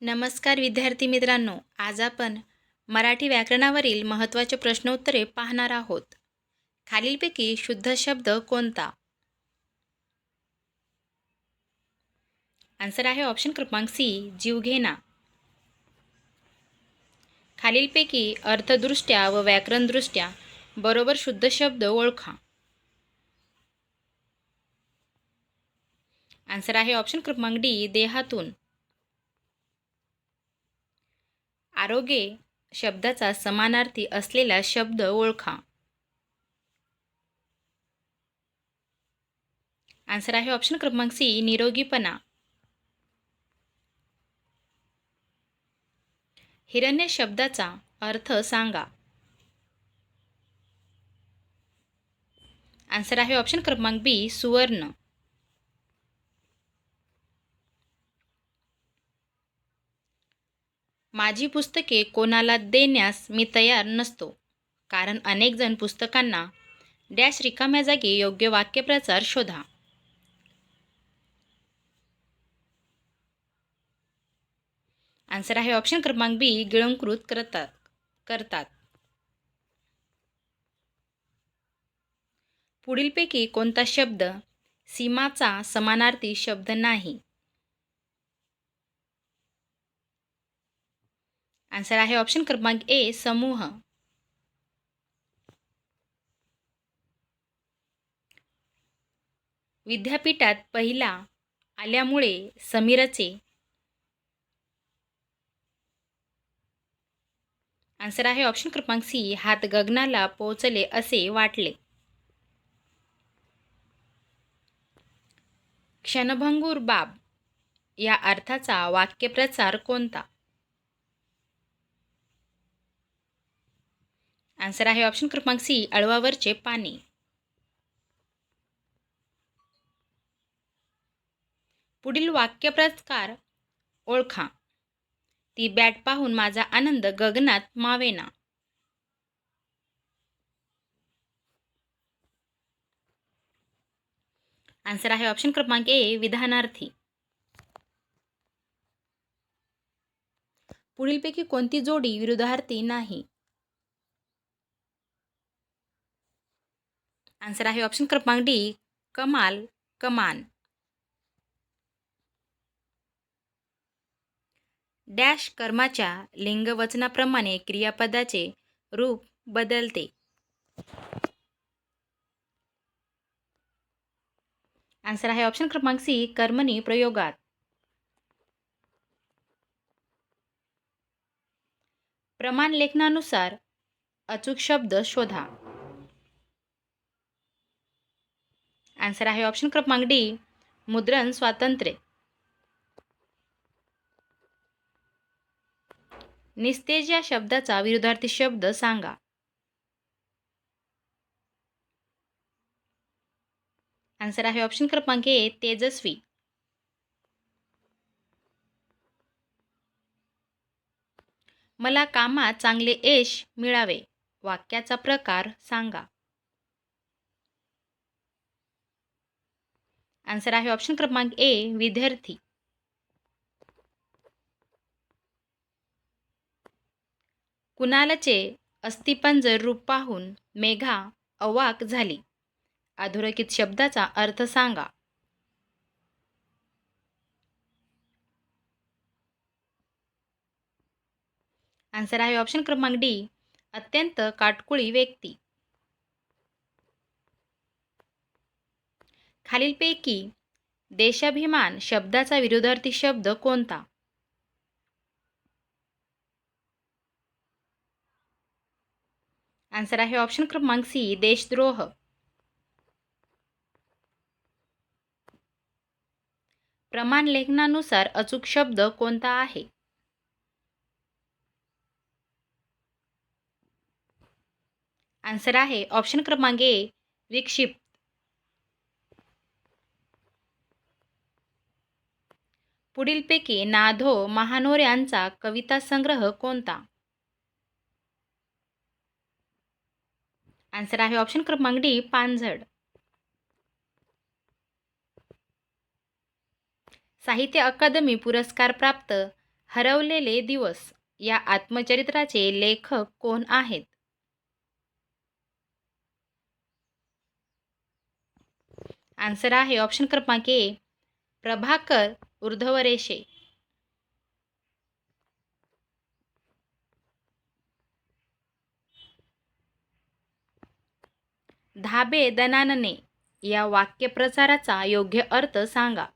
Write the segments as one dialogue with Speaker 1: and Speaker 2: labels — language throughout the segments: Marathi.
Speaker 1: नमस्कार विद्यार्थी मित्रांनो आज आपण मराठी व्याकरणावरील महत्त्वाचे प्रश्नोत्तरे पाहणार आहोत. खालीलपैकी शुद्ध शब्द कोणता? आन्सर आहे ऑप्शन क्रमांक सी जीवघेणा खालीलपैकी अर्थदृष्ट्या व व्याकरणदृष्ट्या बरोबर शुद्ध शब्द ओळखा. आन्सर आहे ऑप्शन क्रमांक डी देहातून. आरोग्य शब्दाचा समानार्थी असलेला शब्द ओळखा. आन्सर आहे ऑप्शन क्रमांक सी निरोगीपणा. हिरण्य शब्दाचा अर्थ सांगा. आन्सर आहे ऑप्शन क्रमांक बी सुवर्ण. माझी पुस्तके कोणाला देण्यास मी तयार नसतो. कारण अनेक जण पुस्तकांना डॅश रिकाम्या जागी योग्य वाक्यप्रचार शोधा. आन्सर आहे ऑप्शन क्रमांक बी गिळंकृत करतात करतात. पुढीलपैकी कोणता शब्द सीमाचा समानार्थी शब्द नाही? आन्सर आहे ऑप्शन क्रमांक ए समूह. विद्यापीठात पहिला आल्यामुळे समीरचे. आन्सर आहे ऑप्शन क्रमांक सी हात गगनाला पोहोचले असे वाटले. क्षणभंगूर बाब या अर्थाचा वाक्यप्रचार कोणता? आन्सर आहे ऑप्शन क्रमांक सी अळवावरचे पाणी. पुढील वाक्यप्रकार ओळखा. ती बॅट पाहून माझा आनंद गगनात मावेना. आन्सर आहे ऑप्शन क्रमांक ए विधानार्थी. पुढीलपैकी कोणती जोडी विरुद्धार्थी नाही? आन्सर आहे ऑप्शन क्रमांक डी कमाल कमान. डॅश कर्माच्या लिंगवचनाप्रमाणे क्रियापदाचे रूप बदलते. आन्सर आहे ऑप्शन क्रमांक सी कर्मणी प्रयोगात. प्रमाण लेखनानुसार अचूक शब्द शोधा. आन्सर आहे ऑप्शन क्रमांक डी मुद्रण स्वातंत्र्य. निस्तेज या शब्दाचा विरोधार्थी शब्द सांगा. आन्सर आहे ऑप्शन क्रमांक ए तेजस्वी. मला कामात चांगले यश मिळावे वाक्याचा प्रकार सांगा. आन्सर आहे ऑप्शन क्रमांक ए विद्यार्थी. कुणालचे अस्थिपंजर रूप पाहून मेघा अवाक झाली. अधोरेखित शब्दाचा अर्थ सांगा. आन्सर आहे ऑप्शन क्रमांक डी अत्यंत काटकुळी व्यक्ती. खालीलपैकी देशाभिमान शब्दाचा विरोधार्थी शब्द कोणता? आन्सर आहे ऑप्शन क्रमांक सी देशद्रोह. प्रमाण लेखनानुसार अचूक शब्द कोणता आहे? आन्सर आहे ऑप्शन क्रमांक ए विक्षिप्त. पुढीलपैकी नाधो महानोर यांचा कविता संग्रह कोणता? आन्सर आहे ऑप्शन क्रमांक डी पानझड. साहित्य अकादमी पुरस्कार प्राप्त हरवलेले दिवस या आत्मचरित्राचे लेखक कोण आहेत? आन्सर आहे ऑप्शन क्रमांक ए प्रभाकर ऊर्ध्वरेषे. धाबे दनानने या वाक्यप्रचाराचा योग्य अर्थ सांगा.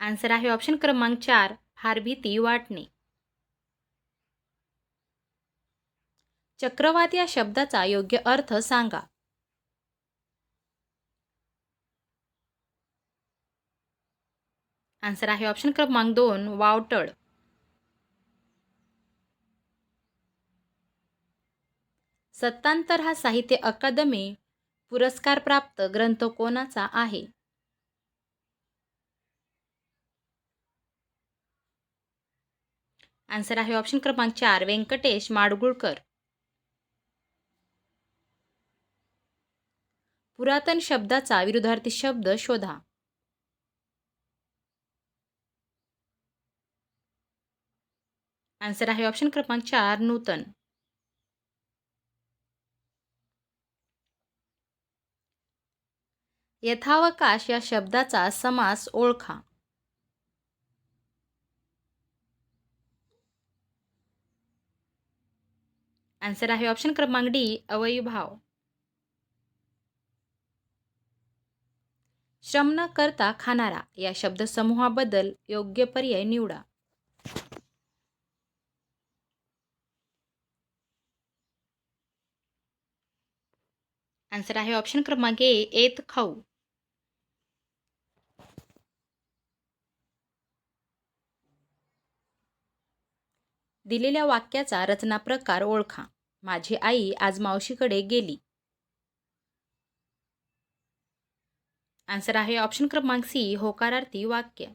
Speaker 1: आन्सर आहे ऑप्शन क्रमांक चार फार भीती वाटणे. चक्रवात या शब्दाचा योग्य अर्थ सांगा. आन्सर आहे ऑप्शन क्रमांक दोन वावटळ. सत्तांतर हा साहित्य अकादमी पुरस्कारप्राप्त ग्रंथ कोणाचा आहे? आन्सर आहे ऑप्शन क्रमांक चार व्यंकटेश माडगुळकर. पुरातन शब्दाचा विरुद्धार्थी शब्द शोधा. आन्सर आहे ऑप्शन क्रमांक चार नूतन. यथावकाश या शब्दाचा समास ओळखा. आन्सर आहे ऑप्शन क्रमांक डी अवयभाव श्रम न करता खाणारा या शब्दसमूहाबद्दल योग्य पर्याय निवडा. आन्सर आहे ऑप्शन क्रमांक ए एत खाऊ. दिलेल्या वाक्याचा रचना प्रकार ओळखा. माझी आई आज मावशीकडे गेली. आन्सर आहे ऑप्शन क्रमांक सी होकारार्थी वाक्य.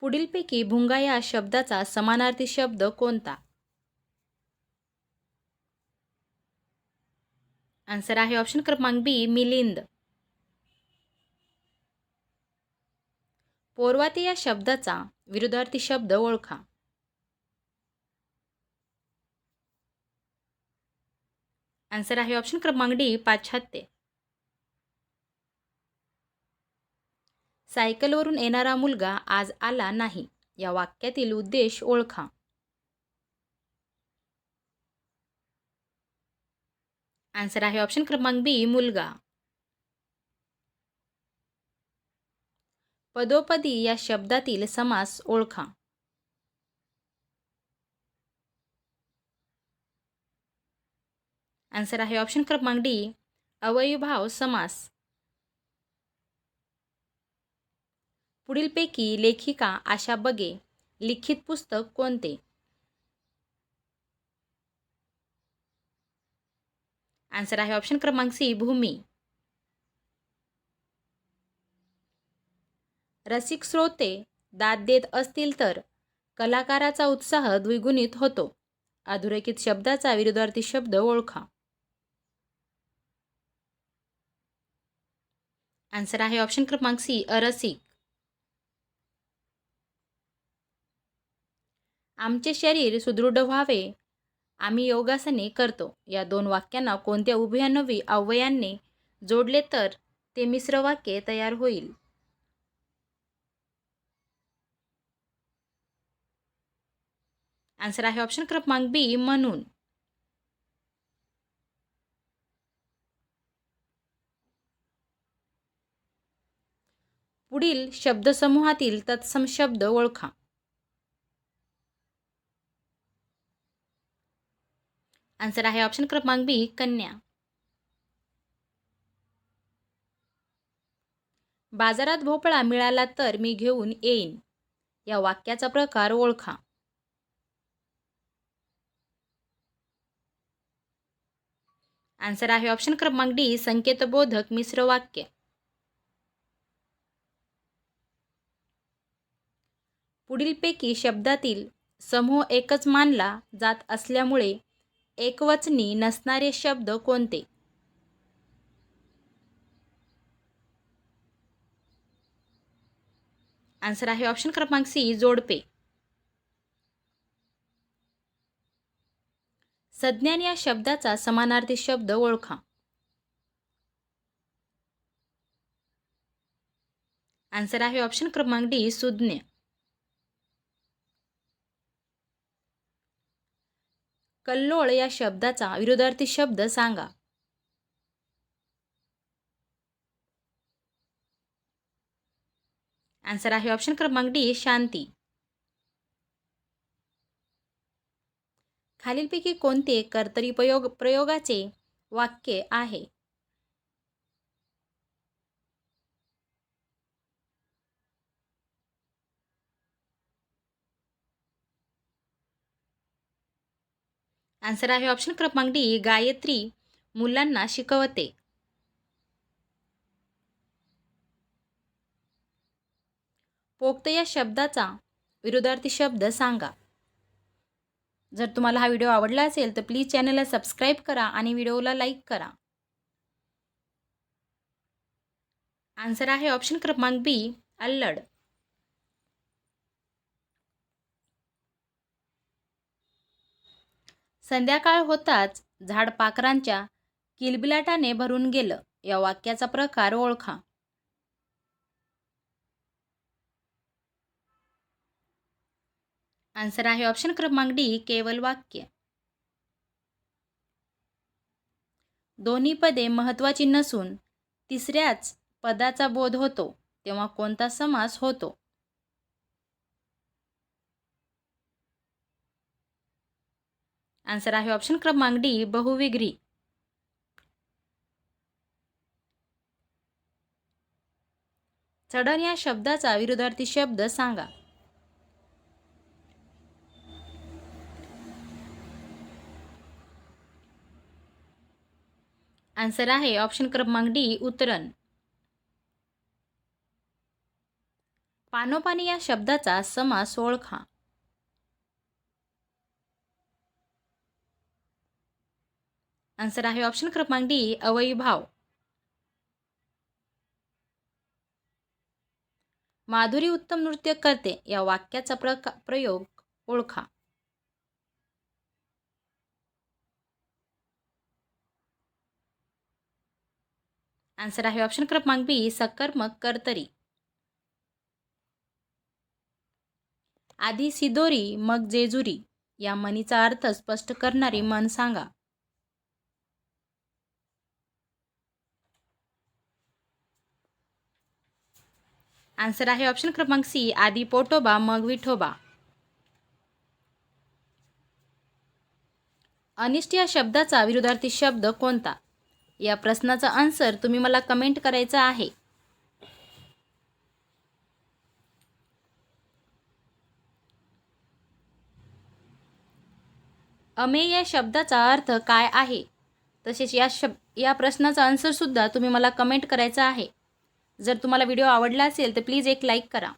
Speaker 1: पुढीलपैकी भुंगा या शब्दाचा समानार्थी शब्द कोणता? आन्सर आहे ऑप्शन क्रमांक बी मिलिंद. पोरवाती या शब्दाचा विरुद्धार्थी शब्द ओळखा. आन्सर आहे ऑप्शन क्रमांक डी पाश्चात्य. सायकलवरून येणारा मुलगा आज आला नाही. या वाक्यातील उद्देश ओळखा. आन्सर आहे ऑप्शन क्रमांक बी मुलगा. पदोपदी या शब्दातील समास ओळखा. आन्सर आहे ऑप्शन क्रमांक डी अवयभाव समास. पुढीलपैकी लेखिका आशा बगे लिखित पुस्तक कोणते? आन्सर आहे ऑप्शन क्रमांक सी भूमी. रसिक श्रोते दाद देत असतील तर कलाकाराचा उत्साह द्विगुणित होतो. अधोरेखित शब्दाचा विरुद्धार्थी शब्द ओळखा. आन्सर आहे ऑप्शन क्रमांक सी अरसिक आमचे शरीर सुदृढ व्हावे आम्ही योगासने करतो. या दोन वाक्यांना कोणत्या उभयानवी अव्ययांनी जोडले तर ते मिश्र वाक्य तयार होईल. आन्सर आहे ऑप्शन क्रमांक बी म्हणून. पुढील शब्दसमूहातील तत्सम शब्द ओळखा. आन्सर आहे ऑप्शन क्रमांक बी कन्या. बाजारात भोपळा मिळाला तर मी घेऊन येईन. या वाक्याचा प्रकार ओळखा. आन्सर आहे ऑप्शन क्रमांक डी संकेतबोधक मिश्र वाक्य. पुढीलपैकी शब्दातील समूह एकच मानला जात असल्यामुळे एकवचनी नसणारे शब्द कोणते? आन्सर आहे ऑप्शन क्रमांक सी जोडपे. सज्ञान या शब्दाचा समानार्थी शब्द ओळखा. आन्सर आहे ऑप्शन क्रमांक डी सुज्ञ. कल्लोळ या शब्दाचा विरोधार्थी शब्द सांगा. आन्सर आहे ऑप्शन क्रमांक डी शांती. खालीलपैकी कोणते कर्तरी प्रयोग प्रयोगाचे वाक्य आहे? आन्सर आहे ऑप्शन क्रमांक डी गायत्री मुलांना शिकवते. पोक्त या शब्दाचा विरोधार्थी शब्द सांगा. जर तुम्हाला हा व्हिडिओ आवडला असेल तर प्लीज चॅनलला सबस्क्राईब करा आणि व्हिडिओला लाईक करा. आन्सर आहे ऑप्शन क्रमांक बी अल्लड. संध्याकाळ होताच झाड पाखरांच्या किलबिलाटाने भरून गेलं. या वाक्याचा प्रकार ओळखा. आन्सर आहे ऑप्शन क्रमांक डी केवल वाक्य. दोन्ही पदे महत्त्वाची नसून तिसऱ्याच पदाचा बोध होतो तेव्हा कोणता समास होतो? आन्सर आहे ऑप्शन क्रमांक डी बहुविग्री. चढण या शब्दाचा विरोधार्थी शब्द सांगा. आन्सर आहे ऑप्शन क्रमांक डी उतरण. पानोपानी या शब्दाचा समास ओळखा आन्सर आहे ऑप्शन क्रमांक डी अवयभाव माधुरी उत्तम नृत्य करते या वाक्याचा प्रका प्रयोग ओळखा. आन्सर आहे ऑप्शन क्रमांक बी सकर्मक कर्तरी. आधी सिदोरी मग जेजुरी या मनीचा अर्थ स्पष्ट करणारी मन सांगा. आन्सर आहे ऑप्शन क्रमांक सी आधी पोटोबा मग विठोबा. अनिष्ट या शब्दाचा विरोधार्थी शब्द कोणता? या प्रश्नाचा आन्सर तुम्ही मला कमेंट करायचा आहे. अमे या शब्दाचा अर्थ काय आहे? तसेच या शब या प्रश्नाचा आन्सरसुद्धा तुम्ही मला कमेंट करायचा आहे. जर तुम्हाला व्हिडिओ आवडला असेल तर प्लीज एक लाईक करा.